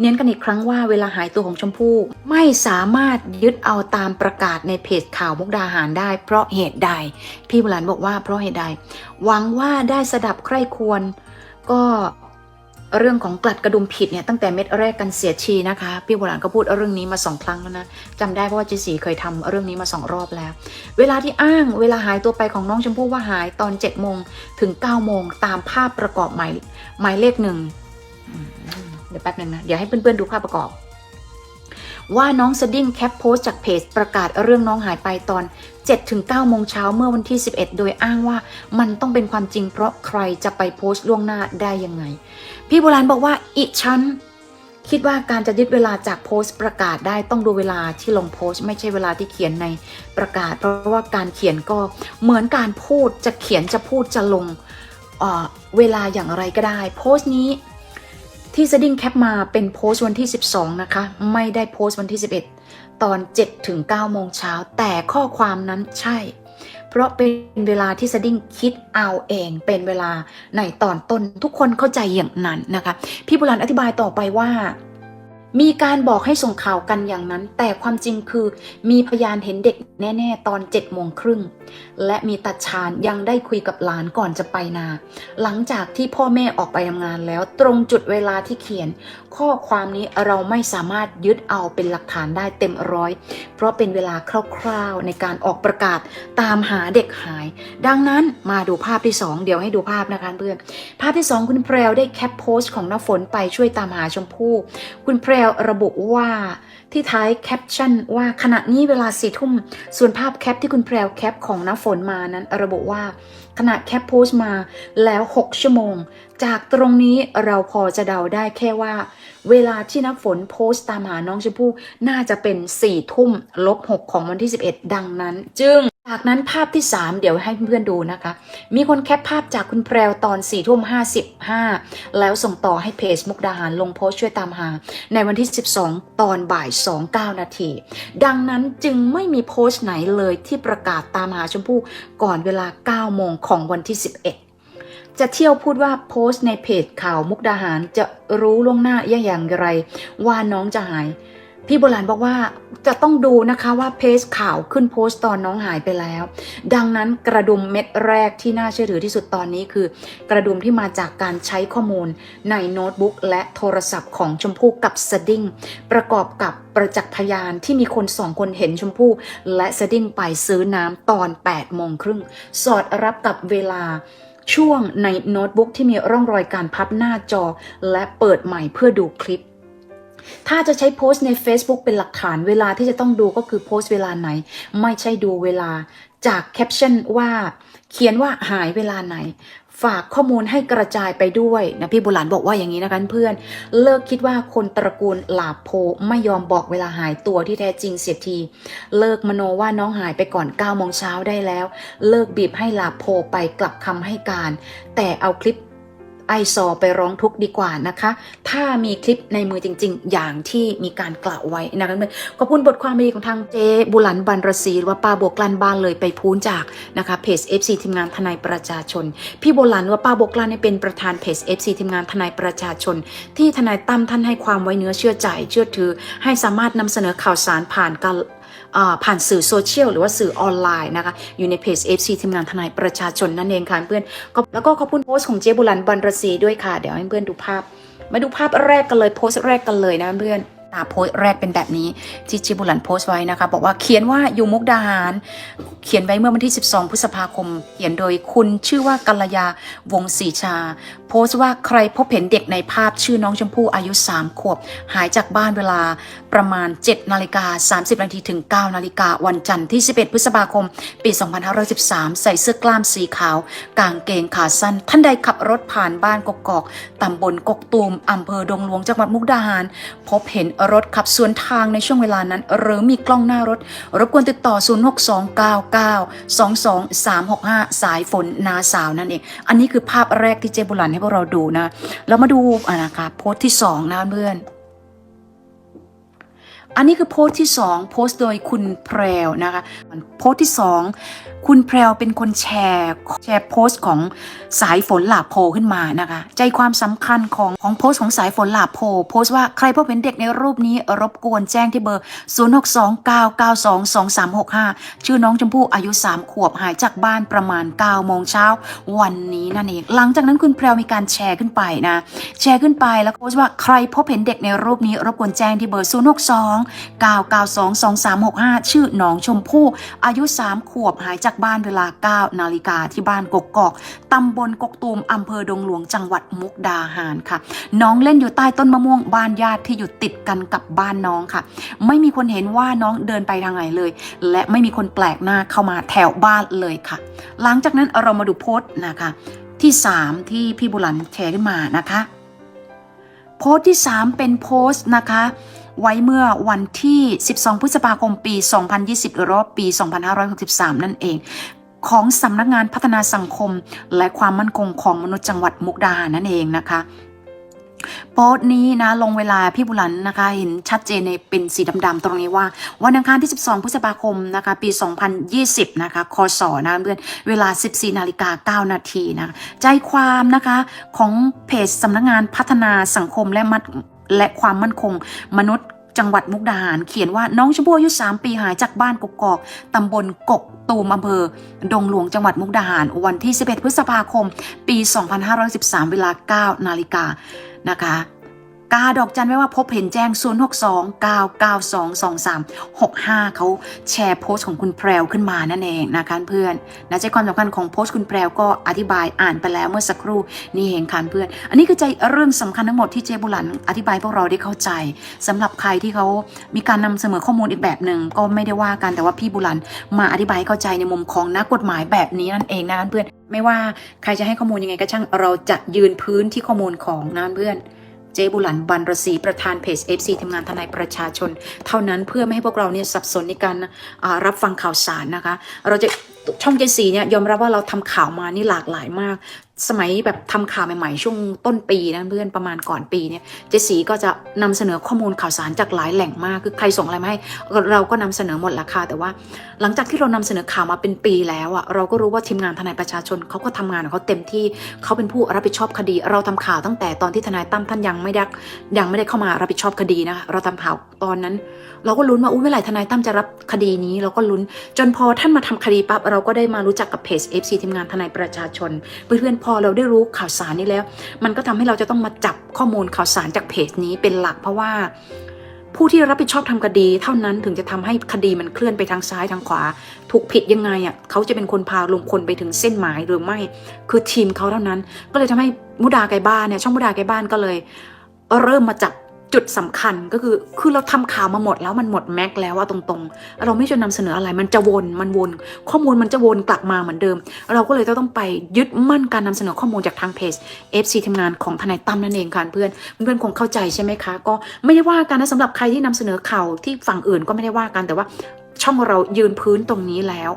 เน้นกันอีกครั้งว่าเวลาหายตัวของชมพู่ ไม่สามารถยึดเอาตามประกาศในเพจข่าวมุกดาหารได้ เพราะเหตุใด พี่บุหลันบอกว่าเพราะเหตุใด หวังว่าได้สดับใคร่ควร ก็เรื่องของกลัดกระดุมผิดเนี่ยตั้งแต่เม็ดแรกกันเสียชีนะคะ พี่โบราณก็พูดเรื่องนี้มาสองครั้งแล้วนะจำได้เพราะว่าจีสีเคยทำเรื่องนี้มาสองรอบแล้ว เวลาที่อ้างเวลาหายตัวไปของน้องชมพู่ว่าหายตอน7จ็ดโมงถึง9ก้าโมงตามภาพประกอบหมายหมายเลขหนึ่ง เดี๋ยวแป๊บหนึ่งนะ เดี๋ยวให้เพื่อนๆดูภาพประกอบ ว่าน้องสดิ้งแคปโพสจากเพจประกาศเรื่องน้องหายไปตอน 7-9โมงเช้าเมื่อวันที่ 11 โดยอ้างว่ามันต้องเป็นความจริงเพราะใครจะไปโพสต์ล่วงหน้าได้ยังไง พี่โบราณบอกว่าอีฉันคิดว่าการจะยึดเวลาจากโพสต์ประกาศได้ต้องดูเวลาที่ลงโพสต์ไม่ใช่เวลาที่เขียนในประกาศ เพราะว่าการเขียนก็เหมือนการพูดจะเขียนจะพูดจะลงเออเวลาอย่างไรก็ได้ โพสต์นี้ ที่สดิ้งแคปมาเป็นโพสต์วันที่ 12 นะคะ ไม่ได้โพสต์วันที่ 11 ตอน7ถึง9โมงเช้า แต่ข้อความนั้นใช่ เพราะเป็นเวลาที่สดิ้งคิดเอาเองเป็นเวลาในตอนต้นทุกคนเข้าใจอย่างนั้นนะคะ พี่บุรันอธิบายต่อไปว่า มีการบอกให้ส่งข่าวกันอย่างนั้น แต่ความจริงคือมีพยานเห็นเด็กแน่ ๆ ตอน7จ็ดโมงครึ่ง และมีตัดชานยังได้คุยกับหลานก่อนจะไปนา หลังจากที่พ่อแม่ออกไปทำงานแล้วตรงจุดเวลาที่เขียน ข้อความนี้เราไม่สามารถยึดเอาเป็นหลักฐานได้เต็มร้อย เพราะเป็นเวลาคร่าวๆในการออกประกาศตามหาเด็กหาย ดังนั้นมาดูภาพที่ 2 เดี๋ยวให้ดูภาพนะคะเพื่อนภาพที่ 2 คุณแพรวได้แคปโพสต์ของน้าฝนไปช่วยตามหาชมพู่คุณแพรวระบุว่าที่ท้ายแคปชั่นว่าขณะนี้เวลาสี่ทุ่ม ส่วนภาพแคปที่คุณแพรวแคปของน้าฝนมานั้น ระบุว่า ขณะแคปโพสต์มาแล้ว 6 ชั่วโมง จากตรงนี้เราพอจะเดาได้แค่ว่า เวลาที่น้ำฝนโพสต์ตามหาน้องชมพู่น่าจะเป็น4ี่ทุ่มลบ 6 ของวันที่ 11 ดังนั้น จึงจากนั้นภาพที่ 3 เดี๋ยวให้เพื่อนๆดูนะคะ มีคนแคปภาพจากคุณแพรวตอน4ี่ทุ่ม55 แล้วส่งต่อให้เพจมุกดาหารลงโพสต์ช่วยตามหา ในวันที่ 12 ตอนบ่าย 29 นาที ดังนั้นจึงไม่มีโพสต์ไหนเลยที่ประกาศตามหาชมพู่ก่อนเวลา 9 โมงของวันที่ 11 จะเที่ยวพูดว่าโพสต์ในเพจข่าวมุกดาหารจะรู้ล่วงหน้าอย่างไร ว่าน้องจะหาย พี่โบราณบอกว่าจะต้องดูนะคะว่าเพจข่าวขึ้นโพสต์ตอนน้องหายไปแล้ว ดังนั้นกระดุมเม็ดแรกที่น่าเชื่อถือที่สุดตอนนี้คือ กระดุมที่มาจากการใช้ข้อมูลในโน้ตบุ๊กและโทรศัพท์ของชมพู่กับสดิ้งประกอบกับประจักษ์พยานที่มีคนสองคนเห็นชมพู่ และสดิ้งไปซื้อน้ำตอน8โมงครึ่งสอดรับกับเวลาช่วงในโน้ตบุ๊กที่มีร่องรอยการพับหน้าจอ และเปิดใหม่เพื่อดูคลิป ถ้าจะใช้โพสต์ใน Facebook เป็นหลักฐานเวลาที่จะต้องดูก็คือโพสต์เวลาไหน ไม่ใช่ดูเวลาจากแคปชั่นว่าเขียนว่าหายเวลาไหน ฝากข้อมูลให้กระจายไปด้วยนะพี่บุหลานบอกว่าอย่างนี้นะคะเพื่อน เลิกคิดว่าคนตระกูลหลาโพไม่ยอมบอกเวลาหายตัวที่แท้จริงเสียที เลิกมโนว่าน้องหายไปก่อน9โมงเช้าได้แล้ว เลิกบีบให้หลาโพไปกลับคำให้การ แต่เอาคลิป ไอซอไปร้องทุกข์ดีกว่านะคะ ถ้ามีคลิปในมือจริง ๆ อย่างที่มีการกล่าวไว้นะคะเพื่อนขอบคุณบทความดีของทางเจบุหลันบันรศีหรือว่าป้าบวกลันบ้านเลยไปพูนจากนะคะเพจ FC ทีมงานทนายประชาชน พี่โบหลันว่าป้าบวกลันเป็นประธานเพจ FC ทีมงานทนายประชาชน ที่ทนายตั้มท่านให้ความไว้เนื้อเชื่อใจเชื่อถือ ให้สามารถนำเสนอข่าวสารผ่านการอ่า ผ่านสื่อโซเชียลหรือว่าสื่อออนไลน์นะคะ อยู่ในเพจ FC ทีมงานทนายประชาชนนั่นเองค่ะเพื่อนก็แล้วก็ขอบคุณโพสต์ของเจ๊บุรันบันรศีด้วยค่ะ เดี๋ยวให้เพื่อนดูภาพ มาดูภาพแรกกันเลยโพสต์แรกกันเลยนะเพื่อนตาโพสแรกเป็นแบบนี้ที่เจ๊บุรันโพสไว้นะคะ บอกว่าเขียนว่าอยู่มุกดาหาร เขียนไว้เมื่อวันที่ 12 พฤษภาคม เขียนโดยคุณชื่อว่ากัลยาวงศรีชา โพสต์ว่าใครพบเห็นเด็กในภาพชื่อน้องชมพู่อายุ 3 ขวบ หายจากบ้านเวลาประมาณ 7 นาฬิกา 30 นาทีถึง 9 นาฬิกาวันจันทร์ที่ 11 พฤษภาคม ปี 2513 ใส่เสื้อกล้ามสีขาว กางเกงขาสั้น ท่านใดขับรถผ่านบ้านกกอกตำบลกกตูมอำเภอดงหลวงจังหวัดมุกดาหาร พบเห็นรถขับสวนทางในช่วงเวลานั้น หรือมีกล้องหน้ารถ รบกวนติดต่อ 0629922365 สายฝนนาสาวนั่นเอง อันนี้คือภาพแรกที่เจบุรันให้พวกเราดูนะ เรามาดูอะนะคะโพสต์ที่2นะเพื่อน อันนี้คือโพสต์ที่ 2 โพสต์โดยคุณแพรวนะคะโพสต์ที่ 2 คุณแพรวเป็นคนแชร์แชร์โพสต์ของสายฝนหลาโพขึ้นมานะคะ ใจความสำคัญของของโพสต์ของสายฝนหลาโพ โพสต์ว่าใครพบเห็นเด็กในรูปนี้รบกวนแจ้งที่เบอร์ 0629922365 ชื่อน้องชมพู่อายุ 3 ขวบหายจากบ้านประมาณ9โมงเช้าวันนี้นั่นเอง หลังจากนั้นคุณแพรวมีการแชร์ขึ้นไปนะ แชร์ขึ้นไปแล้วโพสต์ว่าใครพบเห็นเด็กในรูปนี้รบกวนแจ้งที่เบอร์ 062 992 2365 ชื่อน้องชมพู่ อายุ 3 ขวบหายจากบ้านเวลา 9 นาฬิกาที่บ้านกกกอกตำบลกกตูมอำเภอดงหลวงจังหวัดมุกดาหารค่ะ น้องเล่นอยู่ใต้ต้นมะม่วงบ้านญาติที่อยู่ติดกันกับบ้านน้องค่ะ ไม่มีคนเห็นว่าน้องเดินไปทางไหนเลย และไม่มีคนแปลกหน้าเข้ามาแถวบ้านเลยค่ะ หลังจากนั้นเรามาดูโพสต์นะคะ ที่ 3 ที่พี่บุหลันแชร์ขึ้นมานะคะ โพสต์ที่ 3 เป็นโพสต์นะคะ ไว้เมื่อวันที่ 12 พฤษภาคมปี 2020 หรือว่าปี 2563 นั่นเองของสำนักงานพัฒนาสังคม และความมั่นคงของมนุษย์จังหวัดมุกดาหารนั่นเองนะคะโพสต์นี้นะลงเวลาพี่บุหลันนะคะเห็นชัดเจนในเป็นสีดำๆตรงนี้ว่า วันอังคารที่ 12 พฤษภาคมนะคะปี 2020 นะคะคศนะเพื่อนเวลา 14 นาฬิกา 9 นาทีนะใจความนะคะของเพจสำนักงานพัฒนาสังคมและ และความมั่นคง มนุษย์จังหวัดมุกดาหาร เขียนว่าน้องชมพู่อายุ3ปีหายจากบ้านกกอกตำบลกกตูมอำเภอ ดงหลวงจังหวัดมุกดาหาร วันที่ 11 พฤษภาคม ปี 2513 เวลา 9 นาฬิกานะคะ กาดอกจันไว้ว่าพบเห็นแจ้ง 0629922365 เขาแชร์โพสต์ของคุณแพรวขึ้นมานั่นเองนะคะเพื่อนนะใจความสำคัญของโพสต์คุณแพรวก็อธิบายอ่านไปแล้วเมื่อสักครู่นี่เองค่ะเพื่อน อันนี้คือใจเรื่องสำคัญทั้งหมดที่เจบุหลันอธิบายพวกเราได้เข้าใจสำหรับใครที่เขามีการนำเสนอข้อมูลอีกแบบหนึ่งก็ไม่ได้ว่ากันแต่ว่าพี่บุหลันมาอธิบายเข้าใจในมุมของนักกฎหมายแบบนี้นั่นเองนะเพื่อนไม่ว่าใครจะให้ข้อมูลยังไงก็ช่างเราจะยืนพื้นที่ข้อมูลของนะเพื่อน เจบุหลันบันรศีประธานเพจ FC ทำงานทนายประชาชน เท่านั้นเพื่อไม่ให้พวกเราเนี่ยสับสนในการรับฟังข่าวสารนะคะ เราจะช่องเจสีเนี่ยยอมรับว่าเราทำข่าวมานี่หลากหลายมาก สมัยแบบทำข่าวใหม่ๆ ช่วงต้นปีนะเพื่อนประมาณก่อนปีเนี่ยเจสีก็จะนำเสนอข้อมูลข่าวสารจากหลายแหล่งมากคือใครส่งอะไรมาให้เราก็นำเสนอหมดละค่ะแต่ว่า หลังจากที่เรานำเสนอข่าวมาเป็นปีแล้วอะเราก็รู้ว่าทีมงานทนายประชาชนเขาก็ทำงานของเขาเต็มที่เขาเป็นผู้รับผิดชอบคดี เราทำข่าวตั้งแต่ตอนที่ทนายตั้มท่านยังไม่ได้ยังไม่ได้เข้ามารับผิดชอบคดีนะคะเราทำข่าวตอนนั้น เราก็ลุ้นว่าอุ้ยเมื่อไหร่ทนายตั้มจะรับคดีนี้ เราก็ลุ้นจนพอท่านมาทำคดีปั๊บเราก็ได้มารู้จักกับเพจ FC ทีมงานทนายประชาชนเพื่อนๆพอเราได้รู้ข่าวสารนี้แล้ว มันก็ทำให้เราจะต้องมาจับข้อมูลข่าวสารจากเพจนี้เป็นหลักเพราะว่าผู้ที่รับผิดชอบทำคดีเท่านั้นถึงจะทำให้คดีมันเคลื่อนไปทางซ้ายทางขวา ถูกผิดยังไงอะเขาจะเป็นคนพาลงคนไปถึงเส้นหมายหรือไม่ คือทีมเขาเท่านั้น ก็เลยทำให้มุดาไกบ้านเนี่ยช่องมุดาไกบ้านก็เลย เริ่มมาจับ จุดสำคัญก็คือคือเราทำข่าวมาหมดแล้วมันหมดแม็กแล้วว่าตรงๆ เราไม่จะนำเสนออะไรมันจะวนมันวน ข้อมูลมันจะวนกลับมาเหมือนเดิม เราก็เลยต้องไปยึดมั่นการนำเสนอข้อมูลจากทางเพจ FC ทำงานของทนายตั้มนั่นเองค่ะเพื่อนเพื่อนคงเข้าใจใช่ไหมคะ ก็ไม่ได้ว่ากันนะสำหรับใครที่นำเสนอข่าวที่ฝั่งอื่นก็ไม่ได้ว่ากันแต่ว่าช่องเรายืนพื้นตรงนี้แล้ว